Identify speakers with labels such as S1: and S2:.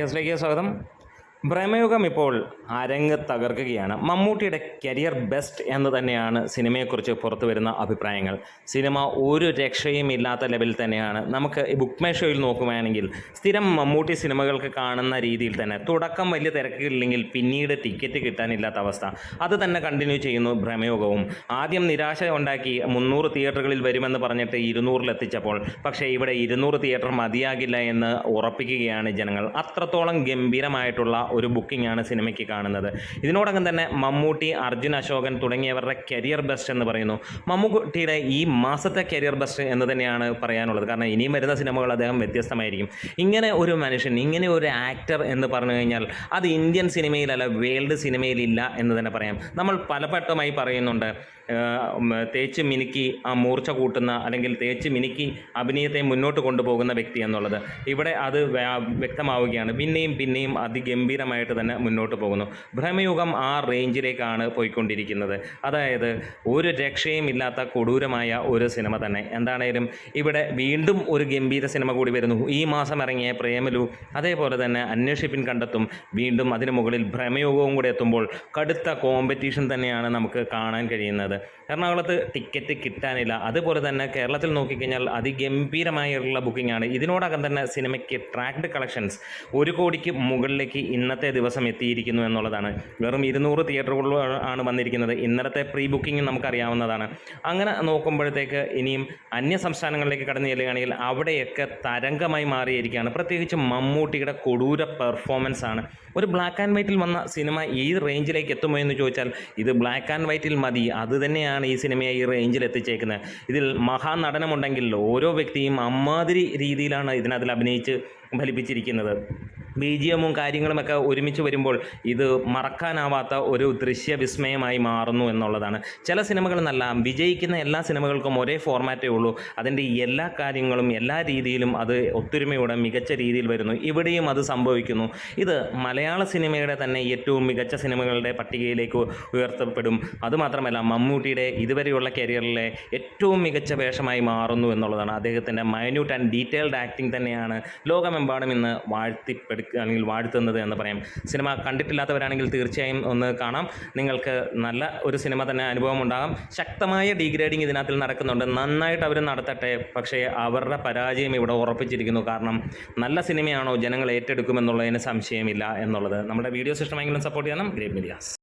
S1: ന്യൂസിലേക്ക് സ്വാഗതം. ഭ്രമയുഗം ഇപ്പോൾ അരങ്ങ് തകർക്കുകയാണ്. മമ്മൂട്ടിയുടെ കരിയർ ബെസ്റ്റ് എന്ന് തന്നെയാണ് സിനിമയെക്കുറിച്ച് പുറത്തു വരുന്ന അഭിപ്രായങ്ങൾ. സിനിമ ഒരു രക്ഷയും ഇല്ലാത്ത ലെവലിൽ തന്നെയാണ്. നമുക്ക് ഈ ബുക്ക് മേഷോയിൽ നോക്കുകയാണെങ്കിൽ സ്ഥിരം മമ്മൂട്ടി സിനിമകൾക്ക് കാണുന്ന രീതിയിൽ തന്നെ തുടക്കം വലിയ തിരക്കില്ലെങ്കിൽ പിന്നീട് ടിക്കറ്റ് കിട്ടാനില്ലാത്ത അവസ്ഥ. അത് തന്നെ കണ്ടിന്യൂ ചെയ്യുന്നു ഭ്രമയുഗവും. ആദ്യം നിരാശ ഉണ്ടാക്കി മുന്നൂറ് തിയേറ്ററുകളിൽ വരുമെന്ന് പറഞ്ഞിട്ട് ഇരുന്നൂറിലെത്തിച്ചപ്പോൾ പക്ഷേ ഇവിടെ ഇരുന്നൂറ് തിയേറ്റർ മതിയാകില്ല എന്ന് ഉറപ്പിക്കുകയാണ് ജനങ്ങൾ. അത്രത്തോളം ഗംഭീരമായിട്ടുള്ള ഒരു ബുക്കിംഗാണ് സിനിമയ്ക്ക് കാണുന്നത്. ഇതിനോടകം തന്നെ മമ്മൂട്ടി അർജുൻ അശോകൻ തുടങ്ങിയവരുടെ കരിയർ ബെസ്റ്റ് എന്ന് പറയുന്നു. മമ്മൂട്ടിയുടെ ഈ മാസത്തെ കരിയർ ബെസ്റ്റ് എന്ന് തന്നെയാണ് പറയാനുള്ളത്. കാരണം ഇനിയും വരുന്ന സിനിമകൾ അദ്ദേഹം വ്യത്യസ്തമായിരിക്കും. ഇങ്ങനെ ഒരു മനുഷ്യൻ ഇങ്ങനെ ഒരു ആക്ടർ എന്ന് പറഞ്ഞു കഴിഞ്ഞാൽ അത് ഇന്ത്യൻ സിനിമയിലല്ല വേൾഡ് സിനിമയിലില്ല എന്ന് തന്നെ പറയാം. നമ്മൾ പലവട്ടമായി പറയുന്നുണ്ട് തേച്ച് മിനുക്കി ആ മൂർച്ച കൂട്ടുന്ന അല്ലെങ്കിൽ തേച്ച് മിനുക്കി അഭിനയത്തെ മുന്നോട്ട് കൊണ്ടുപോകുന്ന വ്യക്തി എന്നുള്ളത്. ഇവിടെ അത് വ്യാ- വ്യക്തമാവുകയാണ്. പിന്നെയും പിന്നെയും അതിഗംഭീരമായിട്ട് തന്നെ മുന്നോട്ട് പോകുന്നു. ഭ്രമയുഗം ആ റേഞ്ചിലേക്കാണ് പോയിക്കൊണ്ടിരിക്കുന്നത്. അതായത് ഒരു രക്ഷയും ഇല്ലാത്ത കൊടൂരമായ ഒരു സിനിമ തന്നെ. എന്താണേലും ഇവിടെ വീണ്ടും ഒരു ഗംഭീര സിനിമ കൂടി വരുന്നു. ഈ മാസം ഇറങ്ങിയ പ്രേമലു അതേപോലെ തന്നെ അന്വേഷിപ്പിൻ കണ്ടെത്തും. വീണ്ടും അതിന് മുകളിൽ ഭ്രമയുഗവും കൂടി എത്തുമ്പോൾ കടുത്ത കോമ്പറ്റീഷൻ തന്നെയാണ് നമുക്ക് കാണാൻ കഴിയുന്നത്. എറണാകുളത്ത് ടിക്കറ്റ് കിട്ടാനില്ല. അതുപോലെ തന്നെ കേരളത്തിൽ നോക്കിക്കഴിഞ്ഞാൽ അതിഗംഭീരമായുള്ള ബുക്കിംഗ് ആണ് ഇതിനോടകം തന്നെ സിനിമയ്ക്ക് ട്രാക്ഡ് കളക്ഷൻസ് ഒരു കോടിക്ക് മുകളിലേക്ക് ഇന്നത്തെ ദിവസം എത്തിയിരിക്കുന്നു എന്നുള്ളതാണ്. വെറും ഇരുന്നൂറ് തിയേറ്ററുകളിൽ ആണ് വന്നിരിക്കുന്നത്. ഇന്നലത്തെ പ്രീ ബുക്കിംഗ് നമുക്കറിയാവുന്നതാണ്. അങ്ങനെ നോക്കുമ്പോഴത്തേക്ക് ഇനിയും അന്യ സംസ്ഥാനങ്ങളിലേക്ക് കടന്നു ചെല്ലുകയാണെങ്കിൽ അവിടെയൊക്കെ തരംഗമായി മാറിയിരിക്കുകയാണ്. പ്രത്യേകിച്ച് മമ്മൂട്ടിയുടെ കൊടൂര പെർഫോമൻസ് ആണ്. ഒരു ബ്ലാക്ക് ആൻഡ് വൈറ്റിൽ വന്ന സിനിമ ഈ റേഞ്ചിലേക്ക് എത്തുമോ എന്ന് ചോദിച്ചാൽ ഇത് ബ്ലാക്ക് ആൻഡ് വൈറ്റിൽ മതി. അത് തന്നെയാണ് ഈ സിനിമയെ ഈ റേഞ്ചിൽ എത്തിച്ചേക്കുന്നത്. ഇതിൽ മഹാനടനമുണ്ടെങ്കിൽ ഓരോ വ്യക്തിയും അമ്മാതിരി രീതിയിലാണ് ഇതിനതിൽ അഭിനയിച്ച് ഫലിപ്പിച്ചിരിക്കുന്നത്. ബി ജി എമ്മും കാര്യങ്ങളുമൊക്കെ ഒരുമിച്ച് വരുമ്പോൾ ഇത് മറക്കാനാവാത്ത ഒരു ദൃശ്യ വിസ്മയമായി മാറുന്നു എന്നുള്ളതാണ്. ചില സിനിമകൾ നല്ല വിജയിക്കുന്ന എല്ലാ സിനിമകൾക്കും ഒരേ ഫോർമാറ്റേ ഉള്ളൂ. അതിന്റെ എല്ലാ കാര്യങ്ങളും എല്ലാ രീതിയിലും അത് ഒത്തൊരുമയോടെ മികച്ച രീതിയിൽ വരുന്നു. ഇവിടെയും അത് സംഭവിക്കുന്നു. ഇത് മലയാള സിനിമയുടെ തന്നെ ഏറ്റവും മികച്ച സിനിമകളുടെ പട്ടികയിലേക്ക് ഉയർത്തപ്പെടും. അതുമാത്രമല്ല മമ്മൂട്ടിയുടെ ഇതുവരെയുള്ള കരിയറിലെ ഏറ്റവും മികച്ച വേഷമായി മാറുന്നു എന്നുള്ളതാണ്. അദ്ദേഹത്തിന്റെ മൈന്യൂട്ട് ആൻഡ് ഡീറ്റെയിൽഡ് ആക്ടിംഗ് തന്നെയാണ് ലോകമെമ്പാടും ഇന്ന് വാഴ്ത്തിപ്പെടുക്കുക അല്ലെങ്കിൽ വാഴ്ത്തുന്നത് എന്ന് പറയാം. സിനിമ കണ്ടിട്ടില്ലാത്തവരാണെങ്കിൽ തീർച്ചയായും ഒന്ന് കാണാം. നിങ്ങൾക്ക് നല്ല ഒരു സിനിമ തന്നെ അനുഭവം ഉണ്ടാകാം. ശക്തമായ ഡീഗ്രേഡിങ് ഇതിനകത്തിൽ നടക്കുന്നുണ്ട്. നന്നായിട്ട് അവർ നടത്തട്ടെ. പക്ഷേ അവരുടെ പരാജയം ഇവിടെ ഉറപ്പിച്ചിരിക്കുന്നു. കാരണം നല്ല സിനിമയാണോ ജനങ്ങൾ ഏറ്റെടുക്കുമെന്നുള്ളതിന് സംശയമില്ല എന്നുള്ളത്. നമ്മുടെ വീഡിയോസ് ഇഷ്ടമെങ്കിലും സപ്പോർട്ട് ചെയ്യണം ഗ്രേറ്റ് മീഡിയാസ്.